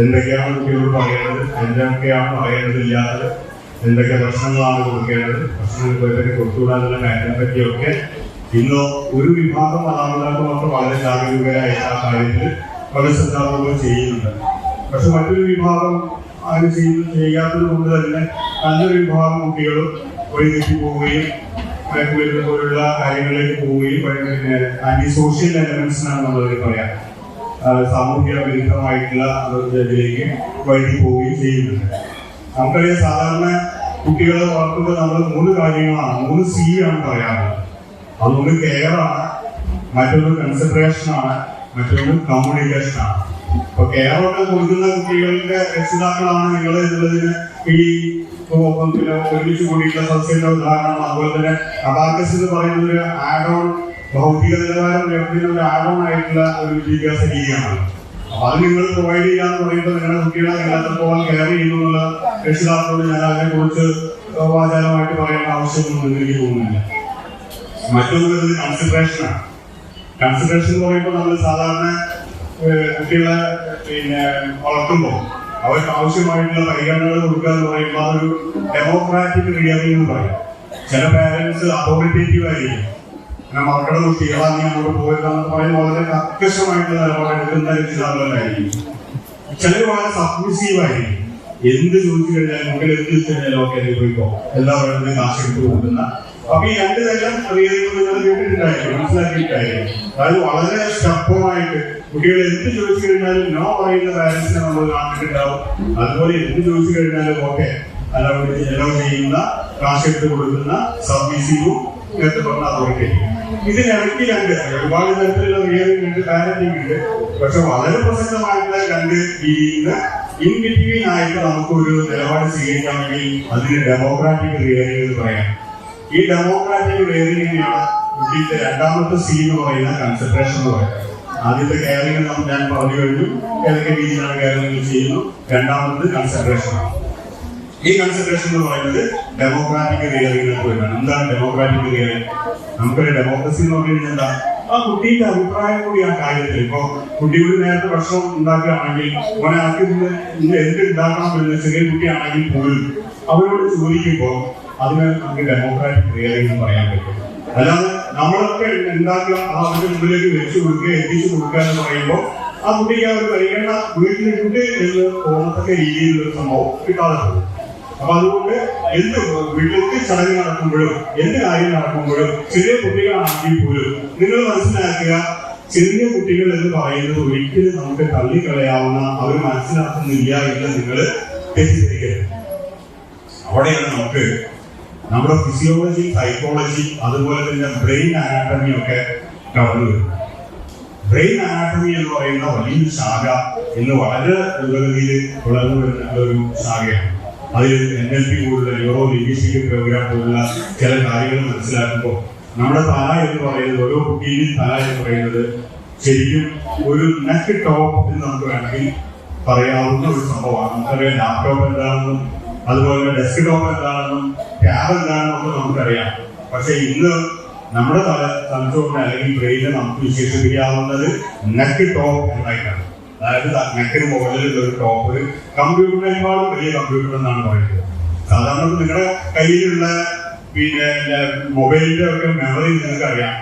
എന്തൊക്കെയാണ് കുട്ടികളോട് പറയേണ്ടത്? എന്തൊക്കെയാണ് പറയേണ്ടതില്ലാത്തത്? എന്തൊക്കെ പ്രശ്നങ്ങളാണ് കൊടുക്കേണ്ടത്? പ്രശ്നങ്ങൾ പോയിട്ട് കൊടുത്തുവിടാനുള്ള കാര്യങ്ങളെ പറ്റിയൊക്കെ ഇന്ന് ഒരു വിഭാഗം മാതാപിതാക്കൾ മാത്രം വളരെ ജാഗരൂകരായ ആ കാര്യത്തിൽ വളരെ ശ്രദ്ധാപൂർവം ചെയ്യുന്നുണ്ട്. പക്ഷെ മറ്റൊരു വിഭാഗം അത് ചെയ്യുന്ന ചെയ്യാത്തത് കൊണ്ട് തന്നെ നല്ലൊരു വിഭാഗം കുട്ടികളും വഴിതെറ്റി പോവുകയും മയക്കുമരുന്ന് പോലുള്ള കാര്യങ്ങളിലേക്ക് പോവുകയും പിന്നെ ആന്റി സോഷ്യൽ എലമെന്റ്സ് എന്നാണ് നമ്മൾ പറയാം ആ, സാമൂഹ്യ വിരുദ്ധമായിട്ടുള്ള ഇതിലേക്ക് വഴി പോവുകയും ചെയ്യുന്നുണ്ട്. നമുക്കറിയാം സാധാരണ കുട്ടികളെ വളർത്തുമ്പോൾ നമ്മൾ മൂന്ന് കാര്യങ്ങളാണ്. മൂന്ന് സി ആണ് പറയാറുള്ളത്. അതൊന്ന് കെയർ ആണ് മറ്റൊന്ന് കൺസിഡറേഷൻ ആണ് മറ്റൊന്ന് കമ്മ്യൂണിക്കേഷൻ ആണ് ഇപ്പൊ കെയർ കൊടുക്കുന്ന കുട്ടികളുടെ രക്ഷിതാക്കളാണ് നിങ്ങൾ എന്നുള്ളതിന് ഈ ഒപ്പം പിന്നെ ഒരുമിച്ച് കൂടിയിട്ടുള്ള സസ്യന്റെ ഉദാഹരണം അതുപോലെ തന്നെ അബാക്കസ് എന്ന് പറയുന്ന ഒരു ആഡ് ഓൺ ഭൗതിക നിലവാരം ഉയർത്തുന്ന ഒരു ആഴമായിട്ടുള്ള ഒരു വിദ്യാഭ്യാസ രീതിയാണ്. അപ്പൊ അത് നിങ്ങൾ പ്രൊവൈഡ് ചെയ്യാന്ന് പറയുമ്പോൾ നിങ്ങളുടെ കുട്ടികളെ നിങ്ങൾ എത്രത്തോളം കെയർ ചെയ്യുന്നുള്ള രക്ഷിതാക്കളോട് ഞാൻ അതിനെ കുറിച്ച് വാചാലമായിട്ട് പറയേണ്ട ആവശ്യമൊന്നും എനിക്ക് തോന്നുന്നില്ല. മറ്റൊന്ന് വരുന്നത് കൺസിഡറേഷനാണ് കൺസിഡറേഷൻ എന്ന് പറയുമ്പോൾ നമ്മൾ സാധാരണ കുട്ടികളെ പിന്നെ വളർത്തുമ്പോൾ അവർക്ക് ആവശ്യമായിട്ടുള്ള പരിഗണനകൾ കൊടുക്കുക എന്ന് പറയുമ്പോൾ അതൊരു ഡെമോക്രാറ്റിക് റിയറിംഗ് എന്ന് പറയും. ചില പാരന്റ്സ് അതോറിറ്റേറ്റീവ് ആയിരിക്കും. അങ്ങനെ മക്കളെ കുട്ടികളാണ് അങ്ങോട്ട് പറയുന്നത് പറയുമ്പോൾ വളരെ കർക്കശമായിട്ട് നിലപാടെടുക്കുന്ന രക്ഷിതാക്കളായിരിക്കും ചിലർ വളരെ സബ്മിസീവായിരിക്കും എന്ത് ചോദിച്ചു കഴിഞ്ഞാലും മക്കൾ എന്ത് കഴിഞ്ഞാലും ഒക്കെ അനുഭവിക്കോ എല്ലാവരും കാശ് എടുത്ത് കൊടുക്കുന്ന. അപ്പൊ ഈ രണ്ട് തരം റിയറിംഗ് കേട്ടിട്ടുണ്ടായിരുന്നു മനസ്സിലാക്കിയിട്ടായിരുന്നു അതായത് വളരെ ശക്തമായിട്ട് കുട്ടികൾ എന്ത് ചോദിച്ചു കഴിഞ്ഞാലും നോ പറയുന്ന പാരന്റ്സിനെ നമ്മൾ കാണിച്ചിട്ടുണ്ടാവും. അതുപോലെ എന്ത് ചോദിച്ചു കഴിഞ്ഞാലും ഓക്കെ അലവ് ചെയ്യുന്ന കാശ് എടുത്ത് കൊടുക്കുന്ന സർവീസിങ്ങും നേരത്തെ പറഞ്ഞ ഇതിന് ഇതിനിടയ്ക്ക് രണ്ട് ഒരുപാട് തരത്തിലുള്ള റിയറിംഗ് ഉണ്ട് പാരന്റിംഗ് ഉണ്ട് പക്ഷെ വളരെ പ്രസക്തമായിട്ടുള്ള രണ്ട് രീതിയിൽ ഇൻ ബിറ്റ്വീൻ ആയിട്ട് നമുക്കൊരു നിലപാട് സ്വീകരിക്കാമെങ്കിൽ അതിന് ഡെമോക്രാറ്റിക് റിയറിംഗ് എന്ന് പറയാം. ഈ ഡെമോക്രാറ്റിക് റിയറിംഗിനെയാണ് കുട്ടിയുടെ രണ്ടാമത്തെ സി എന്ന് പറയുന്ന കൺസെൻട്രേഷൻ എന്ന് പറയുന്നത്. ആദ്യത്തെ കെയറിംഗ് ഞാൻ പറഞ്ഞു കഴിഞ്ഞു ഏതൊക്കെ രീതിയിലാണ് കെയറിംഗ് ചെയ്യുന്നു രണ്ടാമത് കൺസെൻട്രേഷൻ ആണ്. ഈ കൺസിഡറേഷൻ എന്ന് പറയുന്നത് ഡെമോക്രാറ്റിക് റിയറിംഗിലേക്ക് വരുന്നത് എന്താണ് ഡെമോക്രാറ്റിക് റിയലി നമുക്കൊരു ഡെമോക്രസി എന്ന് പറഞ്ഞു കഴിഞ്ഞാൽ എന്താ? ആ കുട്ടിയുടെ അഭിപ്രായം കൂടി ആ കാര്യത്തിൽ. ഇപ്പൊ കുട്ടിയോട് നേരത്തെ ഭക്ഷണം ഉണ്ടാക്കുകയാണെങ്കിൽ അവനെ ആക്കി ഇന്ന് എന്ത് ഉണ്ടാക്കണം എന്ന് ചെറിയ കുട്ടിയാണെങ്കിൽ പോലും അവരോട് ചോദിക്കുമ്പോൾ അതിന് നമുക്ക് ഡെമോക്രാറ്റിക് റിയലി എന്ന് പറയാൻ പറ്റും. അല്ലാതെ നമ്മളൊക്കെ ഉണ്ടാക്കുക ആ അവരുടെ മുമ്പിലേക്ക് വെച്ചു കൊടുക്കുക എത്തിച്ചു കൊടുക്കുക എന്ന് പറയുമ്പോൾ ആ കുട്ടിക്ക് അവർ പരിഗണന വീട്ടിലുണ്ട് എന്ന് തോന്നത്തക്ക രീതിയിലുള്ള സംഭവം കിട്ടാതെ പോകും. അപ്പൊ അതുകൊണ്ട് എന്ത് വീട്ടിലേക്ക് ചടങ്ങ് നടക്കുമ്പോഴും എന്ത് കാര്യം നടക്കുമ്പോഴും ചെറിയ കുട്ടികളാണെങ്കിൽ പോലും നിങ്ങൾ മനസ്സിലാക്കുക ചെറിയ കുട്ടികൾ എന്ന് പറയുന്നത് ഒരിക്കലും നമുക്ക് തള്ളിക്കളയാവുന്ന അവർ മനസ്സിലാക്കുന്നില്ല എന്ന് നിങ്ങൾ തെറ്റിദ്ധരിക്കരുത്. അവിടെയാണ് നമുക്ക് നമ്മുടെ ഫിസിയോളജി സൈക്കോളജി അതുപോലെ തന്നെ ബ്രെയിൻ അനാട്ടമി ഒക്കെ കടന്നു വരുന്നത്. ബ്രെയിൻ അനാട്ടമി എന്ന് പറയുന്ന വലിയൊരു ശാഖ ഇന്ന് വളരെ ദ്രുതഗതിയിൽ വളർന്നു വരുന്ന ഒരു ശാഖയാണ്. അതിൽ എൻ എൽ പി പോലുള്ള യൂറോ ലിംഗ്വിസ്റ്റിക് പ്രോഗ്രാം പോലുള്ള ചില കാര്യങ്ങൾ മനസ്സിലാക്കുമ്പോൾ നമ്മുടെ തല എന്ന് പറയുന്നത് ഓരോ കുട്ടിയിലും തല എന്ന് പറയുന്നത് ശരിക്കും ഒരു നെക്ക് ടോപ്പ് എന്ന് നമുക്ക് വേണമെങ്കിൽ പറയാവുന്ന ഒരു സംഭവമാണ്. നമുക്കറിയാം ലാപ്ടോപ്പ് എന്താണെന്നും അതുപോലെ ഡെസ്ക് ടോപ്പ് എന്താണെന്നും ടാബ് എന്താണെന്നും നമുക്കറിയാം. പക്ഷെ ഇന്ന് നമ്മുടെ തല തലച്ചോറിനെ അല്ലെങ്കിൽ ബ്രെയിനെ നമുക്ക് വിശേഷിപ്പിക്കാവുന്നത് നെക്ക് ടോപ്പ് എന്നായിട്ടാണ്. അതായത് നെക്കിന് മുകളിലുള്ള ഒരു ടോപ്പ് കമ്പ്യൂട്ടറിനേക്കാളും വലിയ കമ്പ്യൂട്ടർ എന്നാണ് പറയുന്നത്. സാധാരണ നിങ്ങളുടെ കയ്യിലുള്ള പിന്നെ മൊബൈലിന്റെ ഒക്കെ മെമ്മറി നിങ്ങൾക്ക് അറിയാം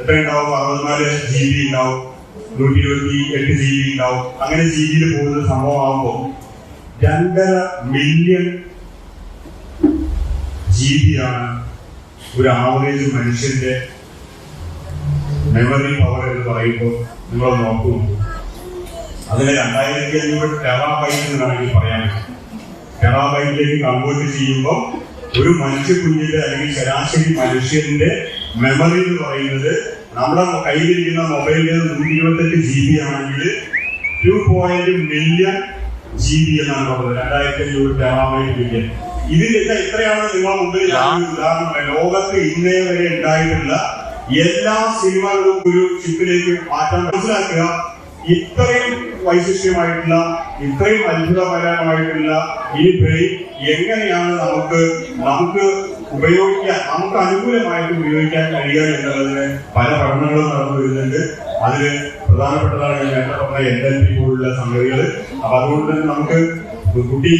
എത്ര ഉണ്ടാവും അറുപത്തിനാല് ജി ബി ഉണ്ടാവും. നൂറ്റി ഇരുപത്തി എട്ട് ജി ബി ഉണ്ടാവും. അങ്ങനെ ജി ബിയിൽ പോകുന്ന സംഭവമാകുമ്പോൾ രണ്ടര മില്യൺ ജി ആണ് ഒരു ആവറേജ് മനുഷ്യന്റെ മെമ്മറി പവർ എന്ന് പറയുമ്പോൾ നിങ്ങൾ നോക്കൂ. അതിനെ രണ്ടായിരത്തി അഞ്ഞൂറ് ടെറാബൈറ്റ് എന്ന് വേണമെങ്കിൽ പറയാൻ പറ്റും. ടെറാബൈറ്റിലേക്ക് കൺവേർട്ട് ചെയ്യുമ്പോൾ ഒരു മനുഷ്യ കുഞ്ഞിന്റെ അല്ലെങ്കിൽ ശരാശരി മനുഷ്യന്റെ മെമ്മറി എന്ന് പറയുന്നത് നമ്മുടെ കയ്യിലിരിക്കുന്ന മൊബൈലിൽ നൂറ്റി ഇരുപത്തെട്ട് ജി ബി ആണെങ്കിൽ two point million G B എന്നാണ് പറഞ്ഞത്. രണ്ടായിരത്തി അഞ്ഞൂറ് ടെറാബൈറ്റ് മില്യൺ ഇതിന്റെ ഇത് എത്രയാണ് നിങ്ങളുടെ മുമ്പിൽ ഉദാഹരണം. ലോകത്ത് ഇന്നേ വരെ ഉണ്ടായിട്ടുള്ള എല്ലാ സിനിമകളും ഒരു ചിപ്പിലേക്ക് മാറ്റാൻ മനസ്സിലാക്കുക. ഇത്രയും വൈശിഷ്ട്യമായിട്ടുള്ള ഇത്രയും അത്ഭുതപരമായിട്ടുള്ള ഈ ബ്രെയിൻ എങ്ങനെയാണ് നമുക്ക് നമുക്ക് ഉപയോഗിക്കാൻ നമുക്ക് അനുകൂലമായിട്ട് ഉപയോഗിക്കാൻ കഴിയുക എന്നുള്ളതിന് പല പഠനങ്ങളും നടന്നു വരുന്നുണ്ട് അതിൽ പ്രധാനപ്പെട്ടതാണ് നേരത്തെ പറഞ്ഞ എൻ എൽ പി പോലുള്ള സംഗതികൾ അപ്പൊ അതുകൊണ്ട് തന്നെ നമുക്ക് കുട്ടി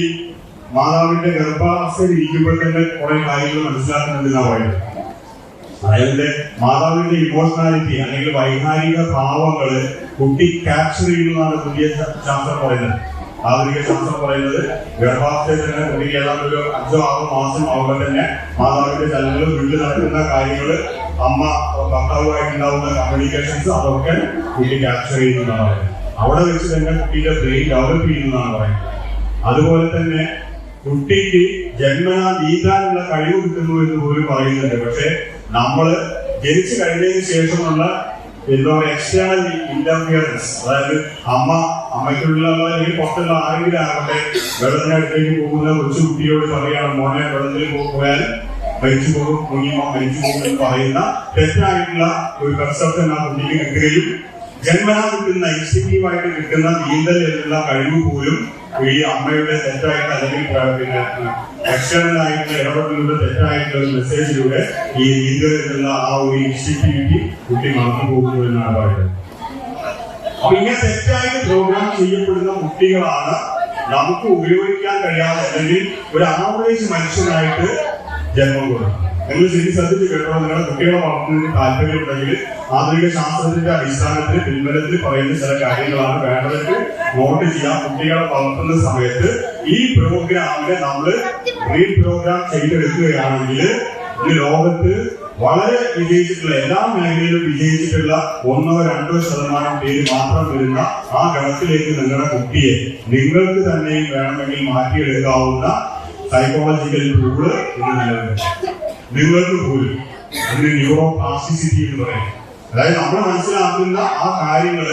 മാതാവിന്റെ ഗർഭാവസ്ഥയിൽ ഇരിക്കുമ്പോൾ തന്നെ കുറെ കാര്യങ്ങൾ മനസ്സിലാക്കുന്നുണ്ടെന്നാണ് പറയുന്നത്. അതായത് മാതാവിന്റെ ഇമോഷണാലിറ്റി അല്ലെങ്കിൽ വൈകാരിക ഭാവങ്ങൾ കുട്ടി ക്യാപ്ചർ ചെയ്യുന്നതാണ് പുതിയ ശാസ്ത്രം പറയുന്നത്. ആധുനിക ശാസ്ത്രം പറയുന്നത് ഗർഭാവസ്ഥയിൽ തന്നെ കുട്ടിക്ക് ഏതാണ്ട് ഒരു അഞ്ചോ ആറോ മാസം ആവുമ്പോൾ തന്നെ മാതാവിന്റെ ചലനങ്ങൾ വീട്ടിൽ നടക്കുന്ന കാര്യങ്ങൾ അമ്മ ഭർത്താവുമായിട്ടുണ്ടാവുന്ന കമ്മ്യൂണിക്കേഷൻസ് അതൊക്കെ കുട്ടി ക്യാപ്ചർ ചെയ്യുന്നതാണ് പറയുന്നത്. അവിടെ വെച്ച് തന്നെ കുട്ടിയുടെ ബ്രെയിൻ ഡെവലപ്പ് ചെയ്യുന്നതാണ് പറയുന്നത്. അതുപോലെ തന്നെ കുട്ടിക്ക് ജന്മനാ നീന്താനുള്ള കഴിവ് കിട്ടുന്നു എന്ന് പോലും പറയുന്നുണ്ട്. പക്ഷെ നമ്മൾ ജനിച്ചു കഴിഞ്ഞതിന് ശേഷമുള്ള എന്താ പറയുക എക്സ്റ്റേണൽ ഇന്റർഫിയറൻസ് അതായത് അമ്മ അമ്മയ്ക്കുള്ള അല്ലെങ്കിൽ പുറത്തുള്ള ആരെങ്കിലും ആകട്ടെ വെള്ളത്തിനടുത്തേക്ക് പോകുന്ന കൊച്ചു കുട്ടിയോട് പറയുകയാണ് മോനെ വെള്ളത്തിൽ പോയാൽ മരിച്ചു പോകും മുങ്ങി മരിച്ചു പോകും എന്ന് പറയുന്ന തെറ്റായിട്ടുള്ള ഒരു കൺസെപ്റ്റ് ആ കുട്ടിക്ക് കിട്ടുകയും ജന്മനാ കിട്ടുന്ന ഇൻസ്റ്റിറ്റീവായിട്ട് കിട്ടുന്ന നീന്തൽ എന്നുള്ള കഴിവ് പോലും ഈ അമ്മയുടെ തെറ്റായിട്ട് അല്ലെങ്കിൽ പിന്നെ ആക്ഷനായിട്ട് ഇടപെടലിലൂടെ തെറ്റായിട്ടുള്ള മെസ്സേജിലൂടെ ഈ നീന്തൽ ആ ഒരു ഇൻസ്റ്റിറ്റ്യൂട്ടി കുട്ടി മറന്നു പോകുന്നു എന്നാണ് പറയുന്നത്. അപ്പൊ ഇങ്ങനെ തെറ്റായിട്ട് പ്രോഗ്രാം ചെയ്യപ്പെടുന്ന കുട്ടികളാണ് നമുക്ക് ഉപയോഗിക്കാൻ കഴിയാതെ അല്ലെങ്കിൽ ഒരു ആവറേജ് മനുഷ്യനായിട്ട് ജന്മം കൊടുക്കുന്നത്. നിങ്ങൾ ശരി ശ്രദ്ധിച്ച് കേട്ടോ നിങ്ങളുടെ കുട്ടികളെ വളർത്തുന്നതിന് താല്പര്യമുണ്ടെങ്കിൽ ആധുനിക ശാസ്ത്രത്തിന്റെ അടിസ്ഥാനത്തിൽ പിൻബലത്തിൽ പറയുന്ന ചില കാര്യങ്ങളാണ് വേണ്ടതെങ്കിൽ നോട്ട് ചെയ്യാം. കുട്ടികളെ വളർത്തുന്ന സമയത്ത് ഈ പ്രോഗ്രാമിനെ നമ്മൾ റീ പ്രോഗ്രാം ചെയ്തെടുക്കുകയാണെങ്കിൽ ഈ ലോകത്ത് വളരെ വിജയിച്ചിട്ടുള്ള എല്ലാ മേഖലയിലും വിജയിച്ചിട്ടുള്ള ഒന്നോ രണ്ടോ ശതമാനം പേര് മാത്രം വരുന്ന ആ ഗണത്തിലേക്ക് നിങ്ങളുടെ കുട്ടിയെ നിങ്ങൾക്ക് തന്നെയും വേണമെങ്കിൽ മാറ്റിയെടുക്കാവുന്ന സൈക്കോളജിക്കൽ ടൂൾ ഇന്ന് നിലവിലുണ്ട്. നിങ്ങൾക്ക് പോലും അതിന് ന്യൂറോ പ്ലാസ്റ്റിസിറ്റി എന്ന് പറയും. അതായത് നമ്മൾ മനസ്സിലാക്കുന്ന ആ കാര്യങ്ങൾ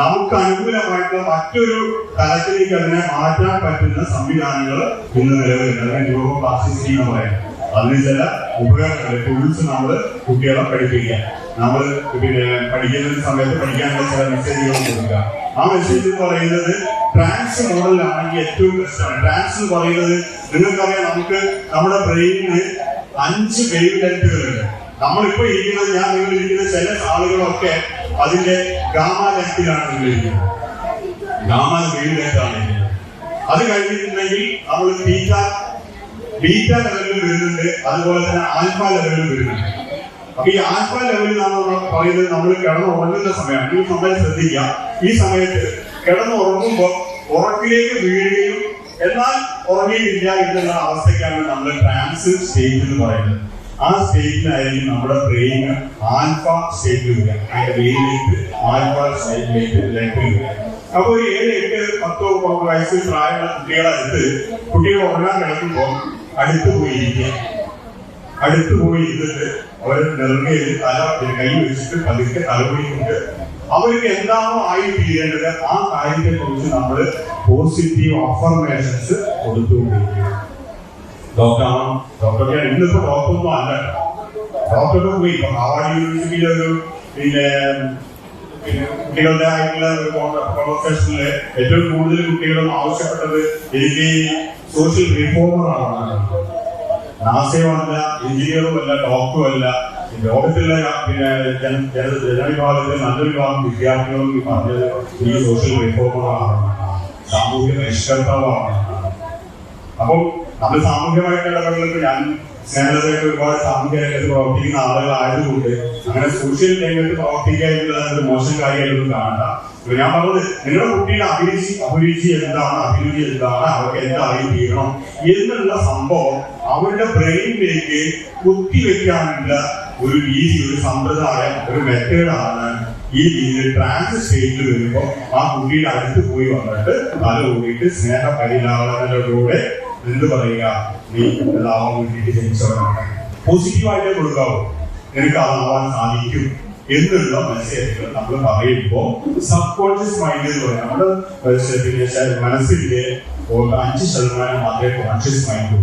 നമുക്ക് അനുകൂലമായിട്ടുള്ള മറ്റൊരു തലത്തിലേക്ക് അതിനെ മാറ്റാൻ പറ്റുന്ന സംവിധാനങ്ങൾ ഇന്ന് നിലവിലുണ്ട്. അതായത് ന്യൂറോ പ്ലാസ്റ്റിസിറ്റി എന്ന് പറയും. അതിന് ചില ഉപകരണങ്ങൾ ടൂൾസ് നമ്മൾ കുട്ടികളെ പഠിപ്പിക്കുക. നമ്മൾ പിന്നെ പഠിക്കുന്ന സമയത്ത് പഠിക്കാനുള്ള ചില മെസ്സേജുകൾ കൊടുക്കുക. ആ മെസ്സേജ് എന്ന് പറയുന്നത് ട്രാൻസ് മോഡലിലാണെങ്കിൽ ഏറ്റവും ബെസ്റ്റാണ് ട്രാൻസ് എന്ന് പറയുന്നത് നിങ്ങൾക്കറിയാം നമുക്ക് നമ്മുടെ ബ്രെയിനിന് അഞ്ച് വേവ് ലെങ്തുകളുണ്ട് നമ്മളിപ്പോ ഇരിക്കുന്ന ഞാൻ നിങ്ങൾ ഇരിക്കുന്ന ചില ആളുകളൊക്കെ അതിന്റെ ഗാമ ലെങ്തിലാണ് നിങ്ങൾ ഇരിക്കുന്നത്. ഗാമ വേവ് ലെങ്താണ് അത് കഴിഞ്ഞിട്ടുണ്ടെങ്കിൽ നമ്മൾ ബീറ്റ ബീറ്റ ലെവലിൽ വരുന്നുണ്ട്. അതുപോലെ തന്നെ ആൽഫ ലെവലിൽ വരുന്നുണ്ട്. അപ്പൊ ഈ ആൽഫ ലെവലിൽ നമ്മൾ പറയുന്നത് നമ്മൾ കിടന്ന് ഉറങ്ങുന്ന സമയമാണ്. ഈ സമയം ശ്രദ്ധിക്കുക. ഈ സമയത്ത് കിടന്ന് ഉറങ്ങുമ്പോൾ ഉറക്കിലേക്ക് വീഴുകയും എന്നാൽ ഉറങ്ങിയിട്ടില്ല എന്നുള്ള അവസ്ഥയ്ക്കാണ് നമ്മൾ ട്രാൻസ് സ്റ്റേറ്റ് എന്ന് പറയുന്നത്. ആ സ്റ്റേറ്റിലായിരിക്കും നമ്മുടെ ബ്രെയിൻ ആൽഫ സ്റ്റേറ്റ് വേരിലേക്ക് ആൽഫ സ്റ്റേറ്റിലേക്ക് ലേക്ക് വരിക. അപ്പൊ ഒരു ഏഴ് എട്ട് പത്തോ വയസ്സിൽ പ്രായമുള്ള കുട്ടികളെ അടുത്ത് കുട്ടികൾ ഉറങ്ങാൻ കിടക്കുമ്പോൾ അടുത്ത് പോയി ഇരിക്കുക. അടുത്ത് പോയി ഇരുന്നിട്ട് അവരുടെ നെറുകയിൽ തല കൈ വെച്ചിട്ട് പതുക്കെ തലമുടിക്കൊണ്ട് അവർക്ക് എന്താണോ ആയി തീരേണ്ടത് ആ കാര്യത്തെ കുറിച്ച് നമ്മൾ പോസിറ്റീവ് അഫർമേഷൻസ് കൊടുത്തുകൊണ്ടിരിക്കുക ഡോക്ടർ ഞാൻ ഇന്നിപ്പോ ഡോക്ടറൊന്നും അല്ല ഹാർവാർഡ് യൂണിവേഴ്സിറ്റിയിലെ ഒരു പിന്നെ കുട്ടികളുടെ ആയിട്ടുള്ള പ്രൊഫഷനിൽ ഏറ്റവും കൂടുതൽ കുട്ടികളും ആവശ്യപ്പെട്ടത് എനിക്ക് സോഷ്യൽ റിഫോമർ ആണ് നാസയോ അല്ല എഞ്ചിനീയറും അല്ല ഡോക്ടറും അല്ല. ലോകത്തിലെ പിന്നെ ജന ജന ജനവിഭാഗത്തിലെ നല്ലൊരു വിഭാഗം വിദ്യാർത്ഥികളും പറഞ്ഞത് ഈ സോഷ്യൽ റിഫോമുകളാണ് സാമൂഹ്യ പരിഷ്കർത്താവാണ് അപ്പോൾ നമ്മൾ സാമൂഹ്യമായിട്ടുള്ള ഇടപെടലുകൾ ഞാൻ സ്നേഹതയൊക്കെ ഒരുപാട് സാമൂഹ്യ രംഗത്ത് പ്രവർത്തിക്കുന്ന ആളുകളായതുകൊണ്ട് അങ്ങനെ സോഷ്യൽ രംഗത്ത് പ്രവർത്തിക്കുക എന്നുള്ളത് മോശം കാര്യമായിട്ടൊന്നും കാണണ്ട. ഞാൻ പറഞ്ഞത് നിങ്ങളുടെ കുട്ടിയുടെ അഭിരുചി അഭിരുചി എന്താണ്? അഭിരുചി എന്താണ്? അവർക്ക് എന്തായി തീരണം എന്നുള്ള സംഭവം അവരുടെ ബ്രെയിനിലേക്ക് കുത്തിവെക്കാനുള്ള ഒരു രീതി ഒരു സമ്പ്രദായം ഒരു മെത്തേഡാണ് ഈ രീതിയിൽ ട്രാൻസ് സ്റ്റേറ്റിൽ വരുമ്പോൾ ആ കുട്ടിയുടെ അടുത്ത് പോയി വന്നിട്ട് തല കൂടിയിട്ട് സ്നേഹ പരിലാളനകളിലൂടെ എന്ത് പറയുക? നീ ലാഭം വേണ്ടിയിട്ട് ജനിച്ചവനാണ്. പോസിറ്റീവായിട്ടേ കൊടുക്കാവൂ? നിനക്ക് അതാവാൻ സാധിക്കും. എന്നുള്ള മെസ്സേജുകൾ നമ്മൾ പറയുമ്പോൾ സബ് കോൺഷ്യസ് മൈൻഡ് എന്ന് പറയാം. നമ്മുടെ പിന്നെ മനസ്സിന്റെ അഞ്ച് ശതമാനം മാത്രമേ കോൺഷ്യസ് മൈൻഡ്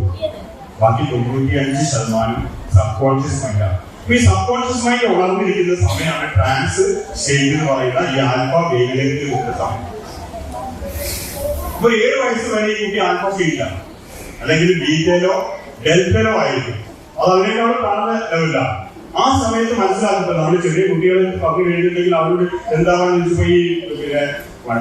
ബാക്കി തൊണ്ണൂറ്റി അഞ്ച് ശതമാനം സബ് കോൺഷ്യസ് മൈൻഡാണ് ഈ സബ് കോൺഷ്യസ് മൈൻഡ് ഉണർന്നിരിക്കുന്ന സമയമാണ് ട്രാൻസ് സ്റ്റേജ് എന്ന് പറയുന്ന ഈ ആൽഫ വേവിലേക്ക് സമയം. അപ്പൊ ഏഴ് വയസ്സ് വരെ ഈ കുട്ടി ആൽഫ ഫീൽഡാണ് അല്ലെങ്കിൽ ബീറ്റയിലോ ഡെൽറ്റയിലോ ആയിരിക്കും. അത് അവരെക്കാളും താഴ്ന്ന ലെവലാണ് ആ സമയത്ത് മനസ്സിലാക്കുന്നത് നമ്മൾ ചെറിയ കുട്ടികളെ പറഞ്ഞു കഴിഞ്ഞിട്ടുണ്ടെങ്കിൽ അവരോട് എന്താണെന്ന് വെച്ചപ്പോ ഈ പിന്നെ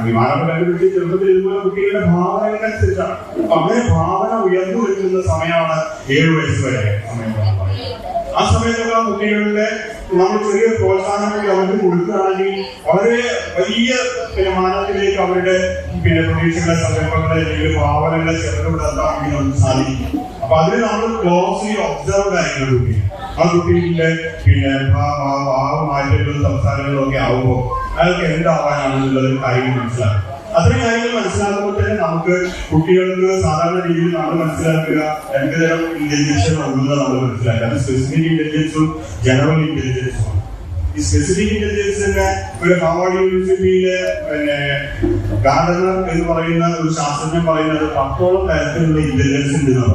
വിമാനം കണ്ടുപിടിച്ച് ചെറുപ്പത്തിൽ ഇതുപോലെ കുട്ടികളുടെ ഭാവനകൾക്കനുസരിച്ചാണ്. അങ്ങനെ ഭാവന ഉയർന്നു നിൽക്കുന്ന സമയമാണ് ഏഴ് വയസ്സ് വരെ സമയം. ആ സമയത്തൊക്കെ ആ കുട്ടികളുടെ നമ്മൾ ചെറിയ പ്രോത്സാഹനങ്ങൾ അവർക്ക് കൊടുക്കുകയാണെങ്കിൽ വളരെ വലിയ പിന്നെ മാനത്തിലേക്ക് അവരുടെ പിന്നെ പ്രതീക്ഷകളെ സമയങ്ങളുടെ അല്ലെങ്കിൽ ഭാവനകളെ വേണ്ടി നമുക്ക് സാധിക്കും അപ്പൊ അതിന് നമ്മൾ ക്ലോസ്ലി ഒബ്സർവ് ആയിരുന്നു കുട്ടി ആ കുട്ടിയിലെ പിന്നെ ഭാവമായിട്ടുള്ള സംസാരങ്ങളൊക്കെ സംസാരങ്ങളും ആവുമ്പോൾ അയാൾക്ക് എന്താവാനാണെന്നുള്ളത് കാര്യം മനസ്സിലാക്കും അത്രയും കാര്യങ്ങൾ മനസ്സിലാക്കുമ്പോൾ തന്നെ നമുക്ക് കുട്ടികൾക്ക് സാധാരണ രീതിയിൽ നമ്മൾ മനസ്സിലാക്കുക രണ്ട് തരം ഇന്റലിജൻസ് ഉണ്ടെന്ന് നമ്മൾ മനസ്സിലാക്കുക. അത് സ്പെസിഫിക് ഇന്റലിജൻസും ജനറൽ ഇന്റലിജൻസും ഈ സ്പെസിഫിക് ഇന്റലിജൻസ് തന്നെ ഒരു ഹാർവാർഡ് യൂണിവേഴ്സിറ്റിയിലെ പിന്നെ ഗാർഡനർ എന്ന് പറയുന്ന ഒരു ശാസ്ത്രജ്ഞൻ പറയുന്നത് പത്തോളം തരത്തിലുള്ള ഇന്റലിജൻസ് ഉണ്ട് എന്ന്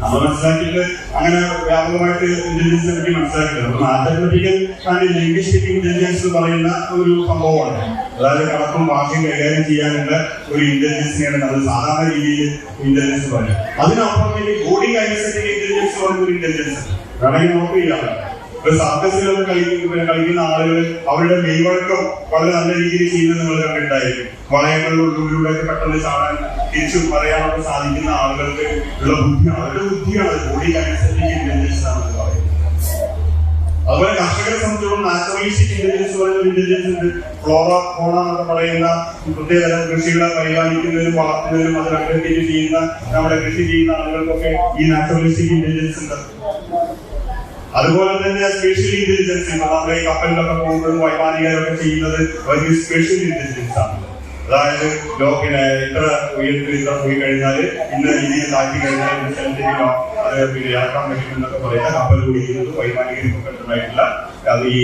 നമ്മൾ മനസ്സിലാക്കിയിട്ട് അങ്ങനെ വ്യാപകമായിട്ട് ഇന്റലിജൻസിനെ പറ്റി മനസ്സിലാക്കിയിട്ടുണ്ട് മാത്തമെറ്റിക്കൽ ആൻഡ് ലിംഗ്വിസ്റ്റിക് ഇന്റലിജൻസ് എന്ന് പറയുന്ന ഒരു സംഭവമാണ്. അതായത് കണക്കും ഭാഷയും കൈകാര്യം ചെയ്യാനുള്ള ഒരു ഇന്റലിജൻസിനെയാണ് നമ്മൾ സാധാരണ രീതിയിൽ ഇന്റലിജൻസ് പറയുന്നത്. തന്നെ ബോഡി കൈനസറ്റിക് ഇന്റലിജൻസ് പറയുന്ന ഒരു ഇന്റലിജൻസ് വേണമെങ്കിൽ നമുക്ക് ചെയ്യാം ഇപ്പൊ സർക്കസിലൊക്കെ കളിക്കുന്ന കളിക്കുന്ന ആളുകൾ അവരുടെ മെയ്വഴക്കം വളരെ നല്ല രീതിയിൽ ചെയ്യുന്നത് നിങ്ങൾ കണ്ടിട്ടുണ്ടായിരിക്കും. വളയങ്ങളിലൂടെ പെട്ടെന്ന് ചാടാൻ തിരിച്ചു പറയാനൊക്കെ സാധിക്കുന്ന ആളുകൾക്ക് ഉള്ള ബുദ്ധിയാണ് അവരുടെ ബുദ്ധിയാണ് ബോഡി കൈനസറ്റിക് ഇന്റലിജൻസ് അതുപോലെ കർഷകരെ സംബന്ധിച്ചോളം നാച്ചുറലിസ്റ്റിക് ഇന്റലിജൻസ് ഫോണ എന്നൊക്കെ പറയുന്ന പ്രത്യേകതരം കൃഷികളെ പരിപാലിക്കുന്നതിനും വളർത്തുന്നതിനും അത് കണ്ടെത്തിയിട്ട് ചെയ്യുന്ന നമ്മുടെ കൃഷി ചെയ്യുന്ന ആളുകൾക്കൊക്കെ ഈ നാച്ചുറലിസ്റ്റിക് ഇന്റലിജൻസ് ഉണ്ട്. അതുപോലെ തന്നെ സ്പെഷ്യൽ ഇന്റലിജൻസ് നമ്മുടെ ഈ കപ്പലിലൊക്കെ പോകുമ്പോഴും വൈമാനികരൊക്കെ ചെയ്യുന്നത് വലിയ സ്പെഷ്യൽ ഇന്റലിജൻസ് ആണ്. അതായത് ലോക്കിന് ഇത്ര ഉയരത്തിൽ ഇത്ര പോയി കഴിഞ്ഞാൽ ഇന്ന രീതിയിൽ താഴ്ത്തി കഴിഞ്ഞാൽ സ്ഥലത്തേക്ക് അത് പിന്നെ ഇറക്കാൻ പറ്റുമെന്നൊക്കെ പറയുന്ന കപ്പൽ കുടിക്കുന്നത് വൈമാനികർക്ക് അത് ഈ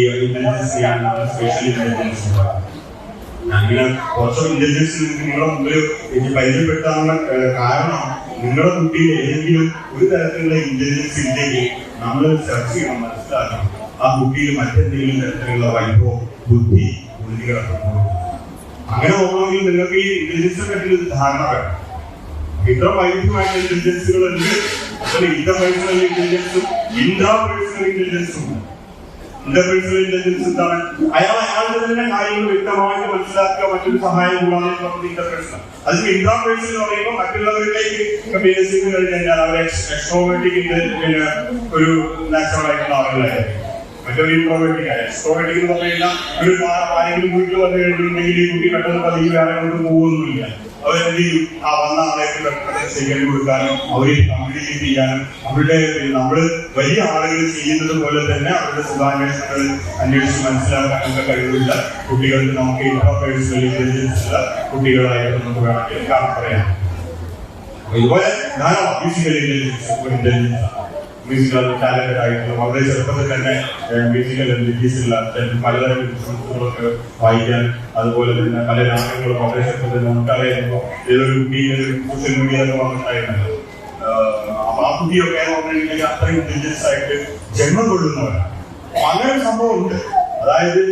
അങ്ങനെ കുറച്ച് ഇന്റലിജൻസ് നിങ്ങളുടെ മുമ്പിൽ എനിക്ക് പരിചയപ്പെടുത്താനുള്ള കാരണം നിങ്ങളുടെ കുട്ടിയിൽ ഏതെങ്കിലും ഒരു തരത്തിലുള്ള ഇന്റലിജൻസ് ഇല്ലെങ്കിൽ നമ്മൾ സെർച്ച് ചെയ്യണം മനസ്സിലാക്കണം. ആ കുട്ടിയിൽ മറ്റെന്തെങ്കിലും തരത്തിലുള്ള വൈഭവം ബുദ്ധി ഉള്ളികളൊക്കെ അങ്ങനെ നോക്കണമെങ്കിൽ നിങ്ങൾക്ക് ഈ ഇന്റലിജൻസിനെ പറ്റി ഒരു ധാരണ വേണം. ഇത്ര വൈദ്യമായ ഇന്റലിജൻസുകൾ ഉണ്ട് അതിൽ ഇന്റർപേഴ്സണൽ ഇന്റലിജൻസും ഇൻട്രാ പേഴ്സണൽ ഇന്റലിജൻസും ഇന്റർപേഴ്സണൽ ഇന്റലിജൻസ് എന്താണ്? അയാൾ അയാളുടെ തന്നെ കാര്യങ്ങൾ വ്യക്തമായിട്ട് മനസ്സിലാക്കുക മറ്റൊരു സഹായം കൂടാതെ ഇൻട്രാ പേഴ്സണൽ എന്ന് പറയുമ്പോൾ മറ്റുള്ളവരിലേക്ക് കമ്മ്യൂണിക്കേറ്റ് കഴിഞ്ഞാൽ അവരെ ഒരു നാച്ചുറൽ ആയിട്ടുള്ള ആളുകളായിരിക്കും. മറ്റൊരു ഇൻട്രോവേറ്റിക് ആയ എക്സ്ട്രോവേറ്റിക് എന്ന് പറഞ്ഞു കഴിഞ്ഞാൽ ഒരു ആരെങ്കിലും വീട്ടിൽ വന്നു കഴിഞ്ഞിട്ടുണ്ടെങ്കിൽ ഈ ആ വന്ന ആളേക്ക് പെട്ടെന്ന് കൊടുക്കാനും അവരെ കമ്മ്യൂണിക്കേറ്റ് ചെയ്യാനും അവരുടെ നമ്മൾ വലിയ ആളുകൾ ചെയ്യുന്നത് പോലെ തന്നെ അവരുടെ സുഖാന്വേഷണങ്ങൾ അന്വേഷിച്ച് മനസ്സിലാക്കാനൊക്കെ കഴിവില്ല കുട്ടികൾക്ക് നമുക്ക് ഇന്റർപേഴ്സണൽ ഇന്റലിജൻസ് കുട്ടികളായിട്ട് നമുക്ക് വേണമെങ്കിൽ കാണാൻ പറയാം. ഇതുപോലെ ധാരാളം musical intelligence intelligence musical talented ആയിട്ടുള്ള വളരെ ചെറുപ്പത്തിൽ തന്നെ മ്യൂസിക്കൽ എബിലിറ്റീസ് പലതരം ഇൻസ്ട്രുമെന്റുകളൊക്കെ വായിക്കാൻ അതുപോലെ തന്നെ പല രാഗങ്ങളും വളരെ ചെറുപ്പത്തിൽ നമുക്കറിയാം. ഏതൊരു കുട്ടി സോഷ്യൽ മീഡിയ എന്ന് അപ്പൊ ആ കുട്ടിയൊക്കെ എന്ന് പറഞ്ഞിട്ടുണ്ടെങ്കിൽ അത്രയും ഇന്റലിജൻസ് ആയിട്ട് ജന്മം കൊള്ളുന്നവരാണ്. അങ്ങനെ സംഭവം ഉണ്ട്. അതായത്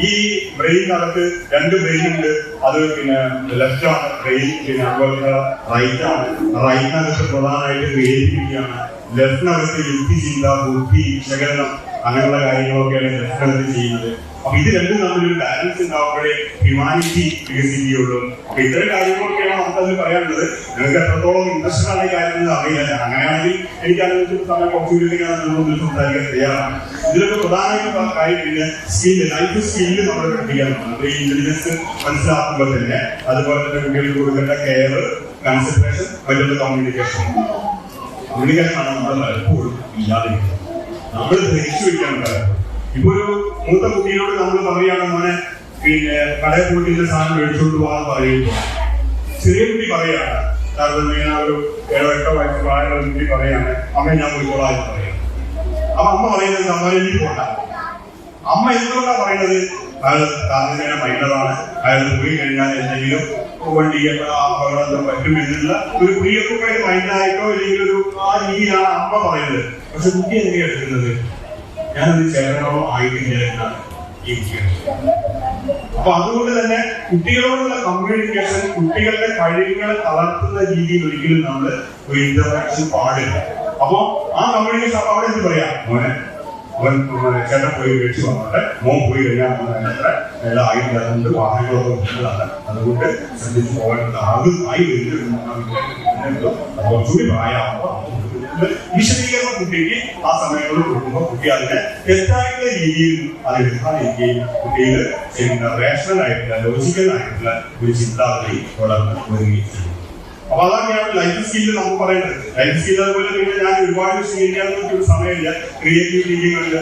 ഈ ബ്രെയിനകത്ത് രണ്ട് ബ്രെയിൻ ഉണ്ട്. അത് പിന്നെ ലെഫ്റ്റ് ആണ് ബ്രെയിൻ പിന്നെ അതുപോലെ റൈറ്റ് ആണ്. റൈറ്റിനകത്ത് പ്രധാനമായിട്ട് ക്രിയേറ്റിവിറ്റിയാണ് ലെഫ്റ്റിനകത്ത് യുക്തി ചിന്ത ബുദ്ധി വിശകലനം. അങ്ങനെയുള്ള കാര്യങ്ങളൊക്കെയാണ് ലെഫ്റ്റിനകത്ത് ചെയ്യുന്നത്. അപ്പൊ ഇത് രണ്ടും തമ്മിലൊരു ബാലൻസ് ഉണ്ടാവുമ്പോഴേ ഹ്യൂമാനിറ്റി വികസിക്കുകയുള്ളൂ. അപ്പൊ ഇത്തരം കാര്യങ്ങളൊക്കെയാണ് നമുക്കതിൽ പറയാനുള്ളത്. നിങ്ങൾക്ക് എത്രത്തോളം ഇൻട്രസ്റ്റ് ആണ് ഈ കാര്യങ്ങൾ അറിയില്ല. അങ്ങനെയാണെങ്കിൽ എനിക്ക് അതിനെ സമയം കുറച്ചുകൂടി ഞാൻ നിങ്ങളൊന്ന് സംസാരിക്കാൻ തയ്യാറാണ്. ഇതിലൊക്കെ പ്രധാനമായിട്ടും ആ കാര്യം പിന്നെ സ്കില്ല് ലൈഫ് സ്കില്ല് നമ്മൾ പഠിക്കാറുണ്ട് നമ്മുടെ ഈ ഇന്റലിജൻസ് മനസ്സിലാക്കുമ്പോൾ തന്നെ അതുപോലെ തന്നെ കുട്ടികൾക്ക് കൊടുക്കേണ്ട കെയർ കൺസെൻട്രേഷൻ മറ്റുള്ള കമ്മ്യൂണിക്കേഷൻ കമ്മ്യൂണിക്കേഷൻ ആണ് നമ്മൾ പലപ്പോഴും ഇല്ലാതിരിക്കുന്നത്. നമ്മൾ ധരിച്ചു പലപ്പോഴും ഇപ്പൊ ഒരു മൂത്ത കുട്ടിയോട് നമ്മൾ പറയുകയാണ് മോനെ പിന്നെ കടയിൽ പോയിട്ട് സാധനം മേടിച്ചുകൊണ്ട് പോകാൻ പറയുമ്പോൾ ചെറിയ കുട്ടി പറയാണ് ഇങ്ങനെ ഒരു ഏഴോ എട്ടോ വയസ്സ് പ്രായമുള്ള കുട്ടി പറയാണ് അമ്മ ഞാൻ പോയിക്കോളാം എന്ന് പറയും. അപ്പൊ അമ്മ പറയുന്നത് അമ്മ എനിക്ക് പോണ്ട. അമ്മ എന്തുകൊണ്ടാ പറയുന്നത്? അയാൾ താരതമ്യേന മൈനറാണ് അയാൾ പോയി കഴിഞ്ഞാൽ എന്തെങ്കിലും വണ്ടി അപകടം പറ്റും എന്നുള്ള ഒരു പ്രിയപ്പെട്ട മൈൻഡായിട്ടോ അല്ലെങ്കിൽ ഒരു ആ രീതിയിലാണ് അമ്മ പറയുന്നത്. പക്ഷെ കുട്ടി എങ്ങനെയാണ് എടുക്കുന്നത്? ഞാനത് ചേരണോ ആയിട്ടില്ല കുട്ടി അപ്പൊ അതുകൊണ്ട് തന്നെ കുട്ടികളോടുള്ള കമ്മ്യൂണിക്കേഷൻ കുട്ടികളുടെ കഴിവുകളെ തളർത്തുന്ന രീതിയിൽ ഒരിക്കലും നമ്മൾ ഒരു ഇന്ററാക്ഷൻ പാടില്ല. അപ്പൊ ആ കമ്മ്യൂണിക്കേഷൻ അപ്പൊ അവിടെ എന്ത് പറയാ? മോനെ ചേട്ടൻ പോയി മേടിച്ചു വന്നോട്ടെ. മോൻ പോയി കഴിഞ്ഞാൽ മോൻ ആയിട്ട് വാഹനങ്ങളൊക്കെ അതുകൊണ്ട് ശ്രദ്ധിച്ച് പോകേണ്ടത് ആകും ആയി വരുന്നുണ്ട് കുറച്ചുകൂടി പ്രായമാകുമ്പോൾ വിശദീകരണം കുട്ടിക്ക് ആ സമയങ്ങളിൽ കൊടുക്കുമ്പോൾ കുട്ടി അതിനെ തെറ്റായിട്ടുള്ള രീതിയിൽ അത് എടുക്കാതിരിക്കുകയും കുട്ടിയിൽ ചെയ്യുന്ന റേഷണൽ ആയിട്ടുള്ള ലോജിക്കൽ ആയിട്ടുള്ള ഒരു ചിന്താഗതി വളർന്ന് വരികയും അപ്പൊ അതാണ് ലൈഫ് സ്കില്ല് നമുക്ക് പറയുന്നത് ലൈഫ് സ്കില്ല് അതുപോലെ തന്നെ ഞാൻ ഒരുപാട് ഒരു സമയമില്ല. ക്രിയേറ്റീവ് രീതികളിൽ